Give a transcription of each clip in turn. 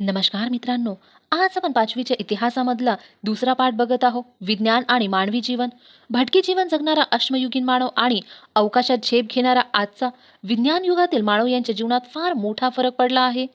नमस्कार मित्रांनो आज आपण पाचवीच्या इतिहासामधला दुसरा पाठ बघत आहोत विज्ञान आणि मानवी जीवन. भटकी जीवन जगणारा अश्मयुगीन मानव आणि अवकाशात झेप घेणारा आजचा विज्ञान युगातील मानव यांच्या जीवनात फार मोठा फरक पडला आहे.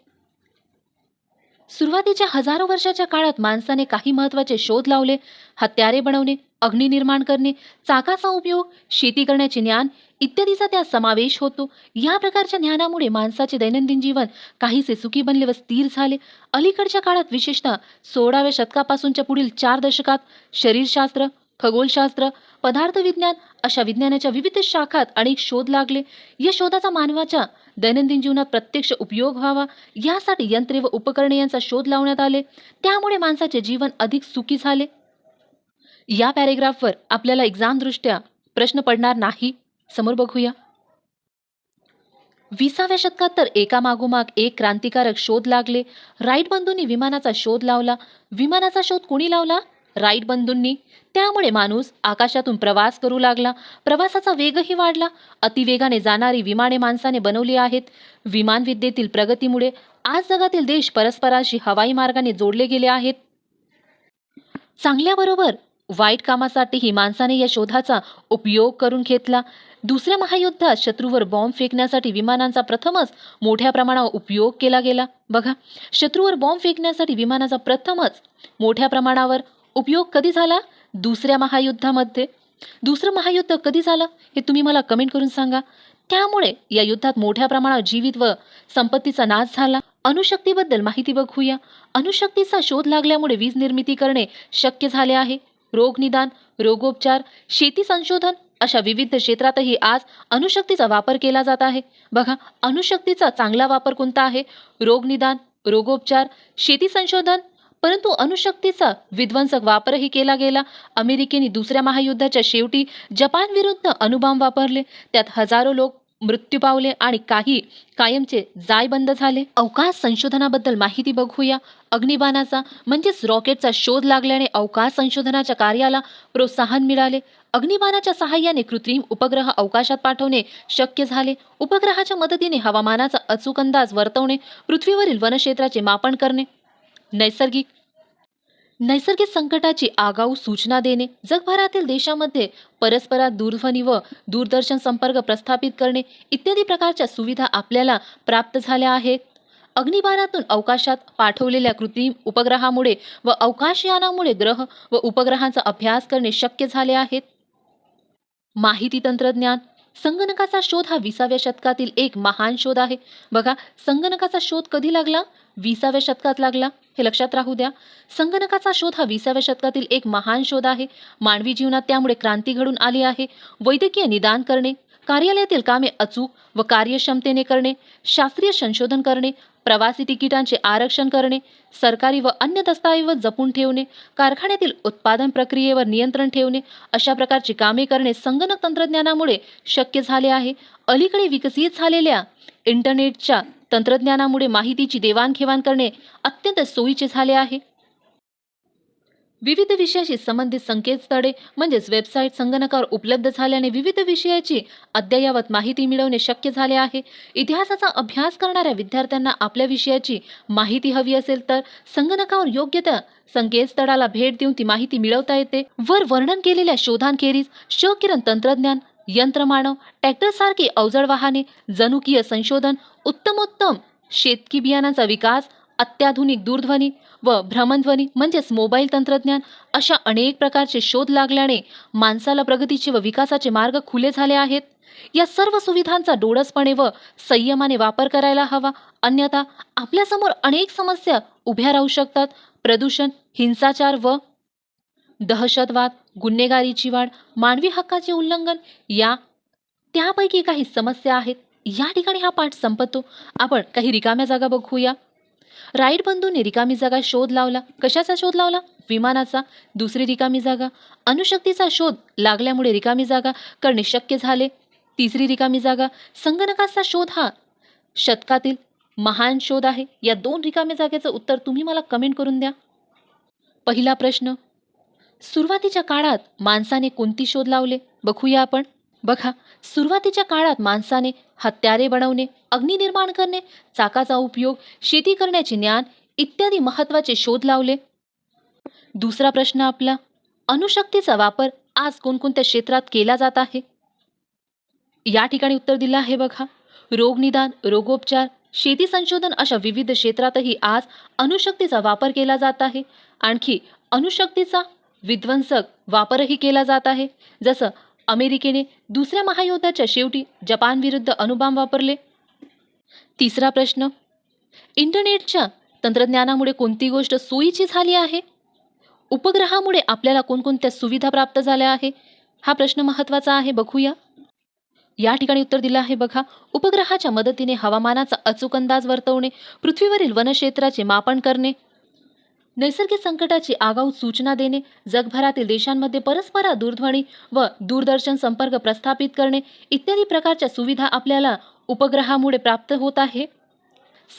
सुरुवातीच्या हजारो वर्षाच्या काळात माणसाने काही महत्त्वाचे शोध लावले हत्यारे बनवणे अग्नी निर्माण करणे चाकाचा उपयोग शेती करण्याचे ज्ञान इत्यादीचा त्यात समावेश होतो. या प्रकारच्या ज्ञानामुळे माणसाचे दैनंदिन जीवन काहीसे सुखी बनले व स्थिर झाले. अलीकडच्या काळात विशेषतः सोळाव्या शतकापासूनच्या पुढील चार दशकात शरीरशास्त्र खगोलशास्त्र पदार्थविज्ञान अशा विज्ञानाच्या विविध शाखात अनेक शोध लागले. या शोधाचा मानवाच्या दैनंदिन जीवनात प्रत्यक्ष उपयोग व्हावा यासाठी यंत्रे व उपकरणे यांचा शोध लावण्यात आले. त्यामुळे माणसाचे जीवन अधिक सुखी झाले. या पॅरेग्राफवर आपल्याला एक्झामदृष्ट्या प्रश्न पडणार नाही. समोर बघूया. विसाव्या शतकात तर एकामागोमाग एक क्रांतिकारक शोध लागले. राईट बंधूंनी विमानाचा शोध लावला. विमानाचा शोध कोणी लावला? राईट बंधूंनी. त्यामुळे माणूस आकाशातून प्रवास करू लागला. प्रवासाचा वेगही वाढला. अतिवेगाने जाणारी विमाने माणसाने बनवली आहेत. विमानविद्येतील प्रगतीमुळे आज जगातील देश परस्पराशी हवाई मार्गाने जोडले गेले आहेत. चांगल्याबरोबर वाईट कामासाठीही माणसाने या शोधाचा उपयोग करून घेतला. दुसऱ्या महायुद्धात शत्रूवर बॉम्ब फेकण्यासाठी विमानांचा प्रथमच मोठ्या प्रमाणावर उपयोग केला गेला. बघा शत्रूवर बॉम्ब फेकण्यासाठी विमानाचा प्रथमच मोठ्या प्रमाणावर उपयोग कधी झाला? दुसऱ्या महायुद्धामध्ये. दुसरं महायुद्ध कधी झालं? हे तुम्ही मला कमेंट करून सांगा. त्यामुळे या युद्धात मोठ्या प्रमाणावर जीवित व संपत्तीचा नाश झाला. अणुशक्तीबद्दल माहिती बघूया. अणुशक्तीचा शोध लागल्यामुळे वीज निर्मिती करणे शक्य झाले आहे. रोगनिदान रोगोपचार शेती संशोधन अशा विविध क्षेत्रातही आज अणुशक्तीचा वापर केला जात आहे. बघा अणुशक्तीचा चांगला वापर कोणता आहे? रोगनिदान रोगोपचार शेती संशोधन परंतु अणुशक्तीचा विध्वंसक वापरही केला गेला. अमेरिकेने दुसऱ्या महायुद्धाच्या शेवटी जपान विरुद्ध अणुबॉम्ब वापरले. त्यात हजारो लोक मृत्यू पावले आणि काही कायमचे जायबंद झाले. अवकाश संशोधनाबद्दल माहिती बघूया. अग्निबाणाचा म्हणजेच रॉकेटचा शोध लागल्याने अवकाश संशोधनाच्या कार्याला प्रोत्साहन मिळाले. अग्निबाणाच्या सहाय्याने कृत्रिम उपग्रह अवकाशात पाठवणे शक्य झाले. उपग्रहाच्या मदतीने हवामानाचा अचूक अंदाज वर्तवणे पृथ्वीवरील वनक्षेत्राचे मापन करणे. नैसर्गिक नैसर्गिक संकटाची आगाऊ सूचना देणे जगभरातील देशामध्ये परस्परात दूरध्वनी व दूरदर्शन संपर्क प्रस्थापित करणे इत्यादी प्रकारच्या सुविधा आपल्याला प्राप्त झाल्या आहेत. अग्निबाणातून अवकाशात पाठवलेल्या कृत्रिम उपग्रहामुळे व अवकाशयानामुळे ग्रह व उपग्रहांचा अभ्यास करणे शक्य झाले आहेत माहिती तंत्रज्ञान संगणकाचा शोध हा विसाव्या शतकातील एक महान शोध आहे. बघा संगणकाचा शोध कधी लागला? विसाव्या शतकात लागला. हे लक्षात राहू द्या. संगणकाचा शोध हा विसाव्या शतकातील एक महान शोध आहे. मानवी जीवनात त्यामुळे क्रांती घडून आली आहे. वैद्यकीय निदान करणे कार्यालयातील कामे अचूक व कार्यक्षमतेने करणे शास्त्रीय संशोधन करणे प्रवासी तिकिटांचे आरक्षण करणे सरकारी व अन्य दस्तऐवज जपून ठेवणे कारखान्यातील उत्पादन प्रक्रियेवर नियंत्रण ठेवणे अशा प्रकारची कामे करणे संगणक तंत्रज्ञानामुळे शक्य झाले आहे. अलीकडे विकसित झालेल्या इंटरनेटच्या तंत्रज्ञानामुळे माहितीची देवाणघेवाण करणे अत्यंत सोयीचे झाले आहे. विविध विषयाशी संबंधित संकेतस्थळे म्हणजेच वेबसाईट संगणकावर उपलब्ध झाल्याने विविध विषयाची अद्ययावत माहिती मिळवणे शक्य झाले आहे. इतिहासाचा अभ्यास करणाऱ्या विद्यार्थ्यांना आपल्या विषयाची माहिती हवी असेल तर संगणकावर योग्य त्या संकेतस्थळाला भेट देऊन ती माहिती मिळवता येते. वर वर्णन केलेल्या शोधांखेरीज शकिरण तंत्रज्ञान यंत्रमानव ट्रॅक्टरसारखी अवजड वाहने जनुकीय संशोधन उत्तमोत्तम शेतकी बियाणांचा विकास अत्याधुनिक दूरध्वनी व भ्रमणध्वनी म्हणजेच मोबाईल तंत्रज्ञान अशा अनेक प्रकारचे शोध लागल्याने माणसाला प्रगतीचे व विकासाचे मार्ग खुले झाले आहेत. या सर्व सुविधांचा डोळसपणे व संयमाने वापर करायला हवा. अन्यथा आपल्यासमोर अनेक समस्या उभ्या राहू शकतात. प्रदूषण हिंसाचार व दहशतवाद गुन्हेगारीची वाढ मानवी हक्काचे उल्लंघन या त्यापैकी काही समस्या आहेत. या ठिकाणी हा पाठ संपतो. आपण काही रिकाम्या जागा बघूया. राईट बंधूने रिकामी जागा शोध लावला. कशाचा शोध लावला? विमानाचा. दुसरी रिकामी जागा. अणुशक्तीचा शोध लागल्यामुळे रिकामी जागा करणे शक्य झाले. तिसरी रिकामी जागा. संगणकाचा शोध हा शतकातील महान शोध आहे. या दोन रिकाम्या जागेचं उत्तर तुम्ही मला कमेंट करून द्या. पहिला प्रश्न. सुरुवातीच्या काळात माणसाने कोणती शोध लावले? बघूया आपण. बघा सुरुवातीच्या काळात माणसाने हत्यारे बनवणे अग्नी निर्माण करणे चाकाचा उपयोग शेती करण्याचे ज्ञान इत्यादी महत्त्वाचे शोध लावले. दुसरा प्रश्न आपला अणुशक्तीचा वापर आज कोणकोणत्या क्षेत्रात केला जात आहे? या ठिकाणी उत्तर दिलं आहे बघा रोगनिदान रोगोपचार शेती संशोधन अशा विविध क्षेत्रातही आज अणुशक्तीचा वापर केला जात आहे. आणखी अणुशक्तीचा विध्वंसक वापरही केला जात आहे. जसं अमेरिकेने दुसऱ्या महायुद्धाच्या शेवटी जपानविरुद्ध अणुबाम वापरले. तिसरा प्रश्न इंटरनेटच्या तंत्रज्ञानामुळे कोणती गोष्ट सोयीची झाली आहे? उपग्रहामुळे आपल्याला कोणकोणत्या सुविधा प्राप्त झाल्या आहे? हा प्रश्न महत्त्वाचा आहे बघूया. या ठिकाणी उत्तर दिलं आहे बघा उपग्रहाच्या मदतीने हवामानाचा अचूक अंदाज वर्तवणे पृथ्वीवरील वनक्षेत्राचे मापन करणे नैसर्गिक संकटाची आगाऊ सूचना देणे जगभरातील देशांमध्ये परस्पर दूरध्वनी व दूरदर्शन संपर्क प्रस्थापित करणे इत्यादी प्रकारच्या सुविधा आपल्याला उपग्रहामुळे प्राप्त होत आहे.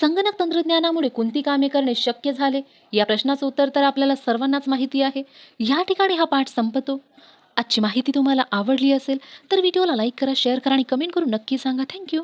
संगणक तंत्रज्ञानामुळे कोणती कामे करणे शक्य झाले? या प्रश्नाचं उत्तर तर आपल्याला सर्वांनाच माहिती आहे. या ठिकाणी हा पाठ संपतो. आजची माहिती तुम्हाला आवडली असेल तर व्हिडिओला लाईक करा शेअर करा आणि कमेंट करून नक्की सांगा. थँक्यू.